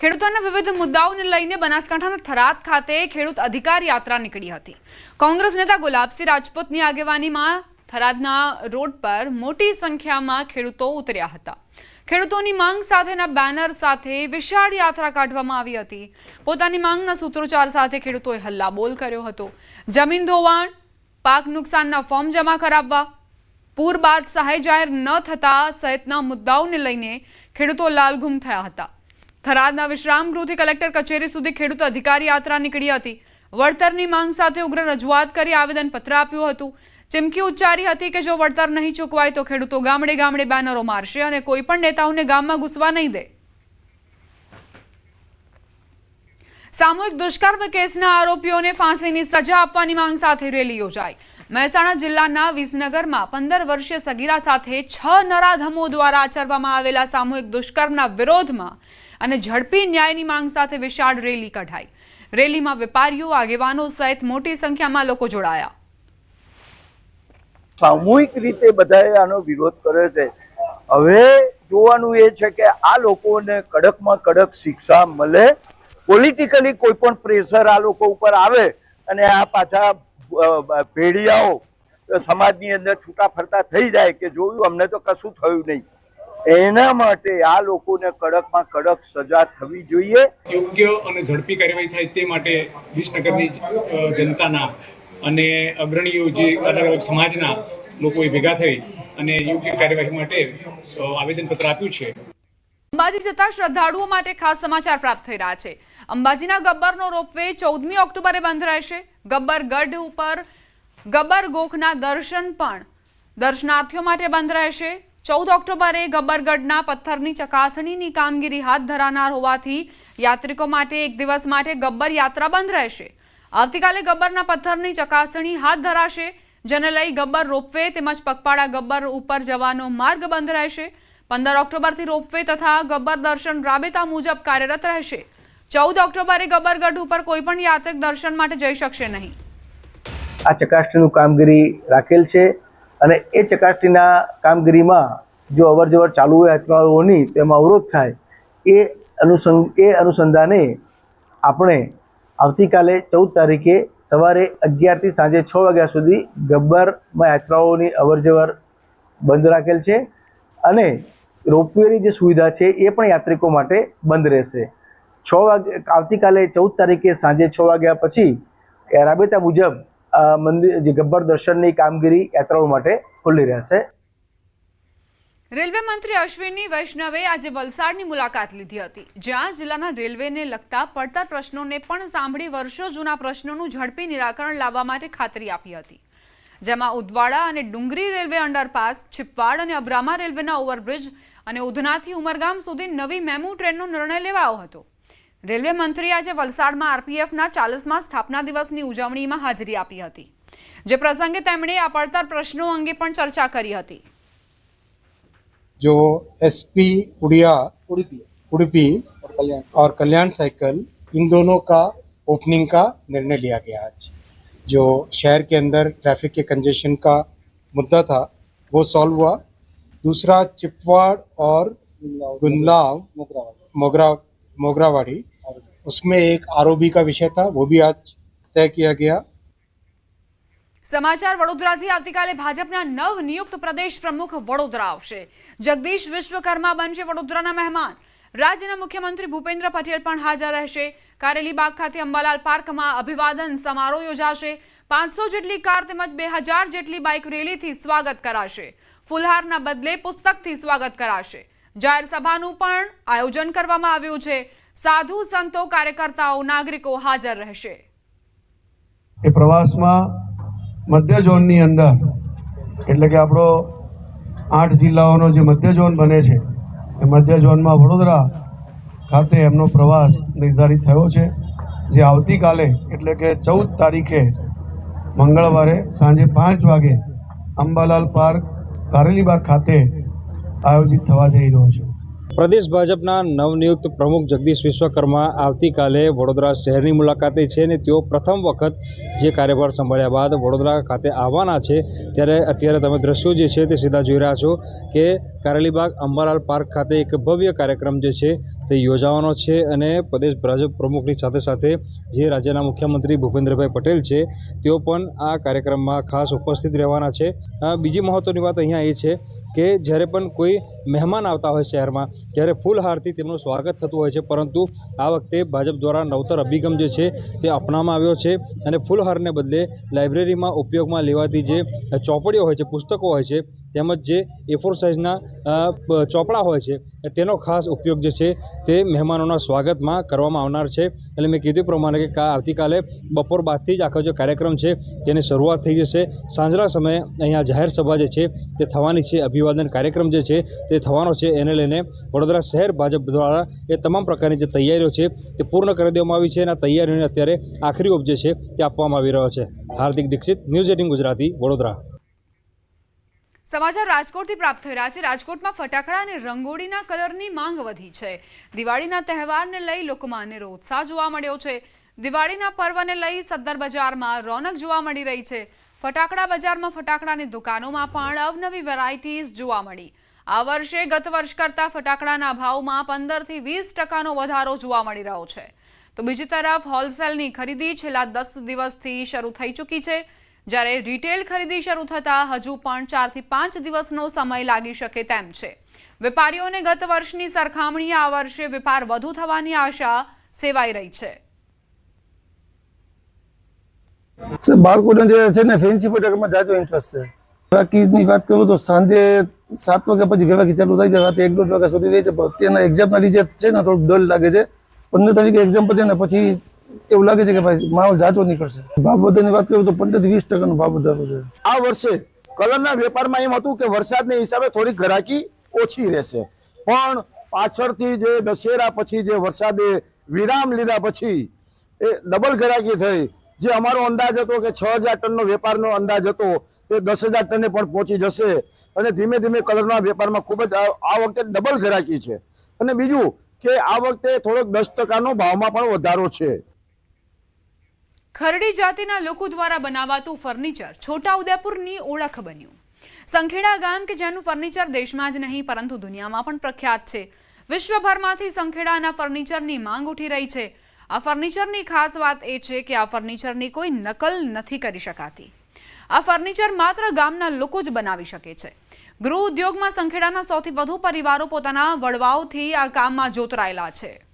ખેડૂતોના વિવિધ મુદ્દાઓને લઈને બનાસકાંઠાના થરાદ ખાતે ખેડૂત અધિકાર યાત્રા નીકળી હતી. કોંગ્રેસ નેતા ગુલાબસિંહ રાજપૂતની આગેવાનીમાં થરાદના રોડ પર મોટી સંખ્યામાં ખેડૂતો ઉતર્યા હતા. ખેડૂતોની માંગ સાથેના બેનર સાથે વિશાળ યાત્રા કાઢવામાં આવી હતી. પોતાની માંગના સૂત્રોચ્ચાર સાથે ખેડૂતોએ હલ્લાબોલ કર્યો હતો. જમીન ધોવાણ, પાક નુકસાનના ફોર્મ જમા કરાવવા, પૂર બાદ સહાય જાહેર ન થતા સહિતના મુદ્દાઓને લઈને ખેડૂતો લાલઘુમ થયા હતા. થરાદના વિશ્રામ ગૃહથી કલેક્ટર કચેરી સુધી ખેડૂત અધિકાર યાત્રા નીકળી હતી. વળતરની માંગ સાથે ઉગ્ર રજૂઆત કરી આવેદનપત્ર આપ્યું હતું. ચીમકી ઉચ્ચારી હતી કે જો વળતર નહીં ચૂકવાય તો ખેડૂતો ગામડે ગામડે બેનરો મારશે અને કોઈ પણ નેતાઓને ગામમાં ઘૂસવા નહીં દે. સામૂહિક દુષ્કર્મ કેસના આરોપીઓને ફાંસીની સજા આપવાની માંગ સાથે રેલી યોજાઈ. મહેસાણા જિલ્લાના વિસનગરમાં પંદર વર્ષીય સગીરા સાથે છ નરાધમો દ્વારા આચરવામાં આવેલા સામૂહિક દુષ્કર્મના વિરોધમાં અને ઝડપી ન્યાયની માંગ સાથે વિશાળ રેલી કઢાઈ. રેલીમાં વેપારીઓ, આગેવાનો સહિત મોટી સંખ્યામાં લોકો જોડાયા. સામૂહિક રીતે બધાએ આનો વિરોધ કર્યો છે. હવે જોવાનું એ છે કે આ લોકોને કડકમાં કડક શિક્ષા મળે. પોલિટિકલી કોઈ પણ પ્રેશર આ લોકો ઉપર આવે અને આ પાછા ભેડિયાઓ સમાજની અંદર છૂટા ફરતા થઈ જાય કે જોયું અમને તો કશું થયું નહીં. એના માટે આ લોકોને કડકમાં કડક સજા થવી જોઈએ. યોગ્ય અને ઝડપી કાર્યવાહી થાય તે માટે વિસનગરની જનતાના અને અગ્રણીઓ જે અલગ અલગ સમાજના લોકોએ ભેગા થઈ અને યોગ્ય કાર્યવાહી માટે આવેદન આવેદનપત્ર આપ્યું છે. અંબાજી જતા શ્રદ્ધાળુઓ માટે ખાસ સમાચાર પ્રાપ્ત થઈ રહ્યા છે. અંબાજીના ગબ્બરનો રોપવે ચૌદમી ઓક્ટોબરે બંધ રહેશે. ગબ્બર ગઢ ઉપર ગબ્બર ગોખના દર્શન પણ દર્શનાર્થીઓ માટે બંધ રહેશે. ચૌદ ઓક્ટોબરે ગબ્બરગઢના પથ્થરની ચકાસણીની કામગીરી હાથ ધરાનાર હોવાથી યાત્રિકો માટે એક દિવસ માટે ગબ્બર યાત્રા બંધ રહેશે. આવતીકાલે ગબ્બરના પથ્થરની ચકાસણી હાથ ધરાશે, જેને લઈ ગબ્બર રોપવે તેમજ પગપાળા ગબ્બર ઉપર જવાનો માર્ગ બંધ રહેશે. પંદર ઓક્ટોબરથી રોપવે તથા ગબ્બર દર્શન રાબેતા મુજબ કાર્યરત રહેશે. ચૌદ ઓક્ટોબરે ગબ્બરગઢ ઉપર કોઈ પણ યાત્રિક દર્શન માટે જઈ શકશે નહીં. આ ચકાસણીનું કામગીરી રાખેલ છે. અને એ ચકાસણીના કામગીરીમાં જો અવર જવર ચાલુ હોય હથિયારોની તો એમાં અવરોધ થાય, એ અનુસંગ એ અનુસંધાને આપણે આવતીકાલે ચૌદ તારીખે સવારે અગિયારથી સાંજે છ વાગ્યા સુધી ગબ્બરમાં યાત્રાઓની અવર જવર બંધ રાખેલ છે અને રોપવેની જે સુવિધા છે એ પણ યાત્રિકો માટે બંધ રહેશે. છ વાગે આવતીકાલે ચૌદ તારીખે સાંજે છ વાગ્યા પછી રાબેતા મુજબ મંદિર, જે ગબ્બર દર્શનની કામગીરી યાત્રાઓ માટે ખુલ્લી રહેશે. રેલવે મંત્રી અશ્વિની વૈષ્ણવે આજે વલસાડની મુલાકાત લીધી હતી. જ્યાં જિલ્લાના રેલવેને લગતા પડતર પ્રશ્નોને પણ સાંભળી વર્ષો જૂના પ્રશ્નોનું ઝડપી નિરાકરણ લાવવા માટે ખાતરી આપી હતી. જેમાં ઉદવાડા અને ડુંગરી રેલવે અંડરપાસ, છિપવાડ અને અબ્રામા રેલવેના ઓવરબ્રિજ અને ઉધનાથી ઉમરગામ સુધી નવી મેમુ ટ્રેનનો નિર્ણય લેવાયો હતો. રેલવે મંત્રી આજે વલસાડમાં આરપીએફના ચાલીસમા સ્થાપના દિવસની ઉજવણીમાં હાજરી આપી હતી જે પ્રસંગે તેમણે આ પડતર પ્રશ્નો અંગે પણ ચર્ચા કરી હતી जो एसपी उड़िया उड़पी उड़पी और कल्याण साइकिल इन दोनों का ओपनिंग का निर्णय लिया गया आज जो शहर के अंदर ट्रैफिक के कंजेशन का मुद्दा था वो सॉल्व हुआ दूसरा चिपवाड़ और गुंदलाव मोगरा मोगरावाड़ी उसमें एक आरओबी का विषय था वो भी आज तय किया गया સમાચાર વડોદરાથી આવતીકાલે ભાજપના નવ નિયુક્ત પ્રદેશ પ્રમુખ વડોદરા આવશે જગદીશ વિશ્વકર્મા બનશે વડોદરાના મહેમાન રાજ્યના મુખ્યમંત્રી ભૂપેન્દ્ર પટેલ પણ હાજર રહેશે કારેલીબાગ ખાતે અંબાલાલ પાર્કમાં અભિવાદન સમારોહ યોજાશે પાંચસો જેટલી કાર તેમજ બે હજાર જેટલી બાઇક રેલીથી સ્વાગત કરાશે ફુલહારના બદલે પુસ્તકથી સ્વાગત કરાશે જાહેર સભાનું પણ આયોજન કરવામાં આવ્યું છે સાધુ સંતો, કાર્યકર્તાઓ, નાગરિકો હાજર રહેશે. એ પ્રવાસમાં મધ્ય ઝોનની અંદર, એટલે કે આપણો આઠ જિલ્લાઓનો જે મધ્ય ઝોન બને છે, એ મધ્ય ઝોનમાં વડોદરા ખાતે એમનો પ્રવાસ નિર્ધારિત થયો છે, જે આવતીકાલે, એટલે કે ચૌદ તારીખે મંગળવારે સાંજે પાંચ વાગે અંબાલાલ પાર્ક, કારેલીબાગ ખાતે આયોજિત થવા જઈ રહ્યો છે. પ્રદેશ ભાજપના નવનિયુક્ત પ્રમુખ જગદીશ વિશ્વકર્મા આવતીકાલે વડોદરા શહેરની મુલાકાતે છે અને તેઓ પ્રથમ વખત જે કાર્યભાર સંભાળ્યા બાદ વડોદરા ખાતે આવવાના છે. ત્યારે અત્યારે તમે દ્રશ્યો જે છે તે સીધા જોઈ રહ્યા છો કે કારેલીબાગ અંબાલાલ પાર્ક ખાતે એક ભવ્ય કાર્યક્રમ જે છે તે યોજાવાનો છે અને પ્રદેશ ભાજપ પ્રમુખની સાથે સાથે જે રાજ્યના મુખ્યમંત્રી ભૂપેન્દ્રભાઈ પટેલ છે, તેઓ પણ આ કાર્યક્રમમાં ખાસ ઉપસ્થિત રહેવાના છે. બીજી મહત્ત્વની વાત અહીંયા એ છે કે જ્યારે પણ કોઈ મહેમાન આવતા હોય શહેરમાં, ત્યારે ફૂલહારથી તેમનું સ્વાગત થતું હોય છે. પરંતુ આ વખતે ભાજપ દ્વારા નવતર અભિગમ જે છે તે અપનાવવામાં આવ્યો છે અને ફૂલહારને બદલે લાઇબ્રેરીમાં ઉપયોગમાં લેવાતી જે ચોપડીઓ હોય છે, પુસ્તકો હોય છે તેમજ જે એ ફોર સાઇઝના ચોપડા હોય છે તેનો ખાસ ઉપયોગ જે છે, તે મહેમાનોના સ્વાગતમાં કરવામાં આવનાર છે. એટલે મેં કીધું પ્રમાણે કે આવતીકાલે બપોર બાદથી જ આખો જે કાર્યક્રમ છે, તેની શરૂઆત થઈ જશે. સાંજના સમયે અહીંયા જાહેર સભા જે છે, તે થવાની છે, અભિવાદન કાર્યક્રમ જે છે, તે થવાનો છે. એને લઈને વડોદરા શહેર ભાજપ દ્વારા એ તમામ પ્રકારની જે તૈયારીઓ છે, તે પૂર્ણ કરી દેવામાં આવી છે અને તૈયારીઓને અત્યારે આખરી ઉપજે છે, તે આપવામાં આવી રહ્યો છે. Hardik Dikshit, news eighteen Gujarati, Vadodara. સમાચાર રાજકોટથી પ્રાપ્ત થઈ રહ્યા છે. રાજકોટમાં ફટાકડા અને રંગોળીના કલરની માંગ વધી છે. દિવાળીના તહેવારને લઈ લોકોમાં અનેરો ઉત્સાહ જોવા મળ્યો છે. દિવાળીના પર્વને લઈ સદ્દર બજારમાં રોનક જોવા મળી રહી છે. ફટાકડા બજારમાં ફટાકડાની દુકાનોમાં પણ અવનવી વેરાયટીઝ જોવા મળી. આ વર્ષે ગત વર્ષ કરતાં ફટાકડાના ભાવમાં પંદરથી વીસ ટકાનો વધારો જોવા મળી રહ્યો છે. તો બીજી તરફ હોલસેલની ખરીદી છેલ્લા દસ દિવસથી શરૂ થઈ ચૂકી છે. જ્યારે રિટેલ ખરીદી શરૂ થતાં હજુ પણ ચારથી પાંચ દિવસનો સમય લાગી શકે તેમ છે. વેપારીઓને ગત વર્ષની સરખામણીએ આ વર્ષે વેપાર વધુ થવાની આશા સેવાઈ રહી છે. બાળકો બાળકોને છે ને ફેન્સી ફટાકડામાં જાજો ઇન્ટરેસ્ટ છે. બાકીની વાત કરું તો સાંજે સાત વાગ્યા પછી ગવાકી ચાલુ રાતે એક દોઢ વાગ્યા સુધી રહે છે. તેના છે ને થોડુંક ડર લાગે છે. પંદર તારીખે એક્ઝામ પતે ને પછી એવું લાગે છે કે ભાઈ માહોલ જાતો નીકળશે. ભાવ વધારાની વાત કરું તો પંદરથી વીસ ટકાનો ભાવ વધારો છે. આ વર્ષે કલરના વેપારમાં એમ હતું કે વરસાદને હિસાબે થોડી ઘરાકી ઓછી રહેશે. પણ પાછળથી જે દશેરા પછી જે વરસાદે વિરામ લીધા પછી એ ડબલ ઘરાકી થઈ. જે અમારો અંદાજ હતો કે છ હજાર ટનનો વેપારનો અંદાજ હતો, તે દસ હજાર ટને પણ પહોંચી જશે. અને ધીમે ધીમે કલરના વેપારમાં ખૂબ જ આ વખતે ડબલ ઘરાકી છે. અને બીજું કે આ વખતે થોડોક દસ ટકાનો ભાવમાં પણ વધારો છે. ખરડી જાતિના લોકો દ્વારા બનાવાતું ફર્નિચર છોટાઉદેપુરની ઓળખ બન્યું. સંખેડા ગામ કે જેનું ફર્નિચર દેશમાં જ નહીં, પરંતુ દુનિયામાં પણ પ્રખ્યાત છે. વિશ્વભરમાંથી સંખેડાના ફર્નિચરની માંગ ઉઠી રહી છે. આ ફર્નિચરની ખાસ વાત એ છે કે આ ફર્નિચરની કોઈ નકલ નથી કરી શકાતી. આ ફર્નિચર માત્ર ગામના લોકો જ બનાવી શકે છે. ગૃહ ઉદ્યોગમાં સંખેડાના સૌથી વધુ પરિવારો પોતાના વડવાઓથી આ કામમાં જોતરાયેલા છે.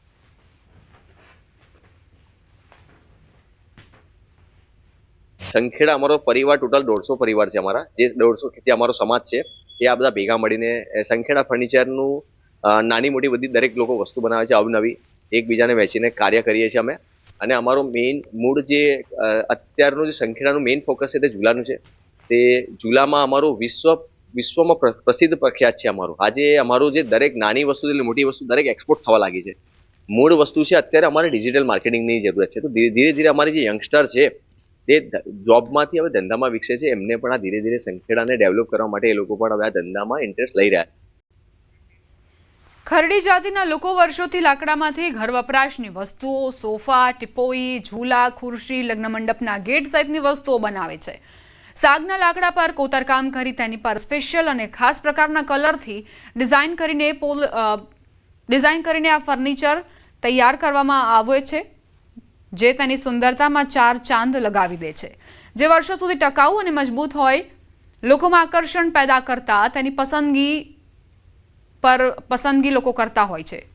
સંખેડા અમારો પરિવાર ટોટલ દોઢસો પરિવાર છે અમારા. જે દોઢસો જે અમારો સમાજ છે, એ આ બધા ભેગા મળીને સંખેડા ફર્નિચરનું નાની મોટી બધી દરેક લોકો વસ્તુ બનાવે છે, અવનવી. એકબીજાને વેચીને કાર્ય કરીએ છીએ અમે. અને અમારો મેઇન મૂળ જે અત્યારનું જે સંખેડાનું મેઇન ફોકસ છે તે ઝૂલાનું છે. તે ઝૂલામાં અમારું વિશ્વ, વિશ્વમાં પ્રસિદ્ધ પ્રખ્યાત છે અમારું. આજે અમારું જે દરેક નાની વસ્તુ એટલે મોટી વસ્તુ દરેક એક્સપોર્ટ થવા લાગી છે. મૂળ વસ્તુ છે અત્યારે અમારે ડિજિટલ માર્કેટિંગની જરૂરત છે. તો ધીરે ધીરે ધીરે અમારી જે યંગસ્ટર છે તે જોબમાંથી હવે ધંધામાં વિકસે છે, એમને પણ આ ધીરે ધીરે સંખેડાને ડેવલપ કરવા માટે એ લોકો પણ હવે આ ધંધામાં ઇન્ટરેસ્ટ લઈ રહ્યા ખરડી જાતિના લોકો વર્ષોથી લાકડામાંથી ઘર વપરાશની વસ્તુઓ, સોફા, ટીપોઈ, ઝૂલા, ખુરશી લગ્ન મંડપના ગેટ સહિતની વસ્તુઓ બનાવે છે. સાગના લાકડા પર કોતરકામ કરી તેની પર સ્પેશિયલ અને ખાસ પ્રકારના કલરથી ડિઝાઇન કરીને પોલ ડિઝાઇન કરીને આ ફર્નિચર તૈયાર કરવામાં આવે છે. જે તેની સુંદરતામાં ચાર ચાંદ લગાવી દે છે. જે વર્ષો સુધી ટકાઉ અને મજબૂત હોય, લોકોમાં આકર્ષણ પેદા કરતા તેની પસંદગી પર પસંદગી લોકો કરતા હોય છે.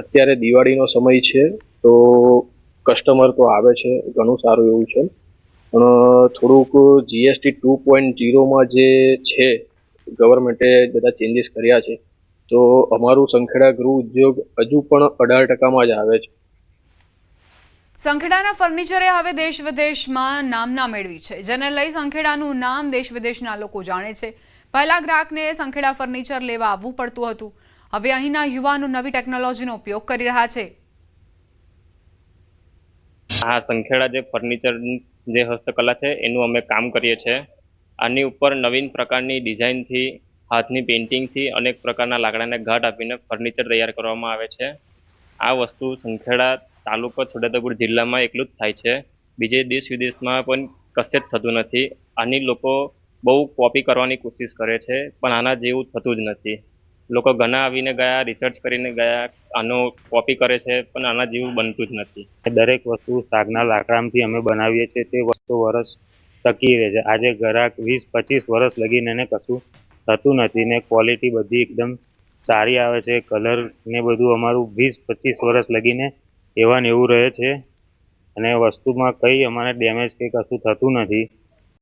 અત્યારે દિવાળીનો સમય છે, તો કસ્ટમર તો આવે છે, ઘણું સારું એવું છે. પણ, થોડુંક જીએસટી ટુ પોઈન્ટ જીરોમાં જે છે ગવર્મેન્ટે બધા ચેન્જીસ કર્યા છે. તો અમારું સંખેડા ગૃહ ઉદ્યોગ હજુ પણ અઢાર ટકામાં જ આવે છે. સંખેડાના ફર્નિચરે હવે દેશ વિદેશમાં નામના મેળવી છે જેને લઈ સંખેડાનું નામ દેશ વિદેશના લોકો જાણે છે. પહેલા ગ્રાહકને સંખેડા ફર્નિચર લેવા આવવું પડતું હતું. હવે અહીંના યુવાનો નવી ટેકનોલોજીનો ઉપયોગ કરી રહ્યા છે. હા સંખેડા જે ફર્નિચર જે હસ્તકલા છે એનું અમે કામ કરીએ છીએ. આની ઉપર નવીન પ્રકારની ડિઝાઇનથી હાથની પેઇન્ટિંગથી અનેક પ્રકારના લાકડાને ઘાટ આપીને ફર્નિચર તૈયાર કરવામાં આવે છે. આ વસ્તુ સંખેડા તાલુકો છોટાઉદેપુર જિલ્લામાં એકલું જ થાય છે. બીજે દેશ વિદેશમાં પણ કશે જ થતું નથી. આની લોકો બહુ કોપી કરવાની કોશિશ કરે છે, પણ આના જેવું થતું જ નથી. લોકો ઘણા આવીને ગયા, રિસર્ચ કરીને ગયા, આનો કોપી કરે છે, પણ આના જેવું બનતું જ નથી. દરેક વસ્તુ સાગના લાકડામાંથી અમે બનાવીએ છીએ. તે વસ્તુ વરસ ટકી રહે છે. આજે ગ્રાહક વીસ પચીસ વર્ષ લગીને એને કશું થતું નથી ને ક્વોલિટી બધી એકદમ સારી આવે છે. કલર ને બધું અમારું વીસ, પચીસ વર્ષ લગીને એવા ને એવું રહે છે. અને વસ્તુમાં કંઈ અમારે ડેમેજ કે કશું થતું નથી.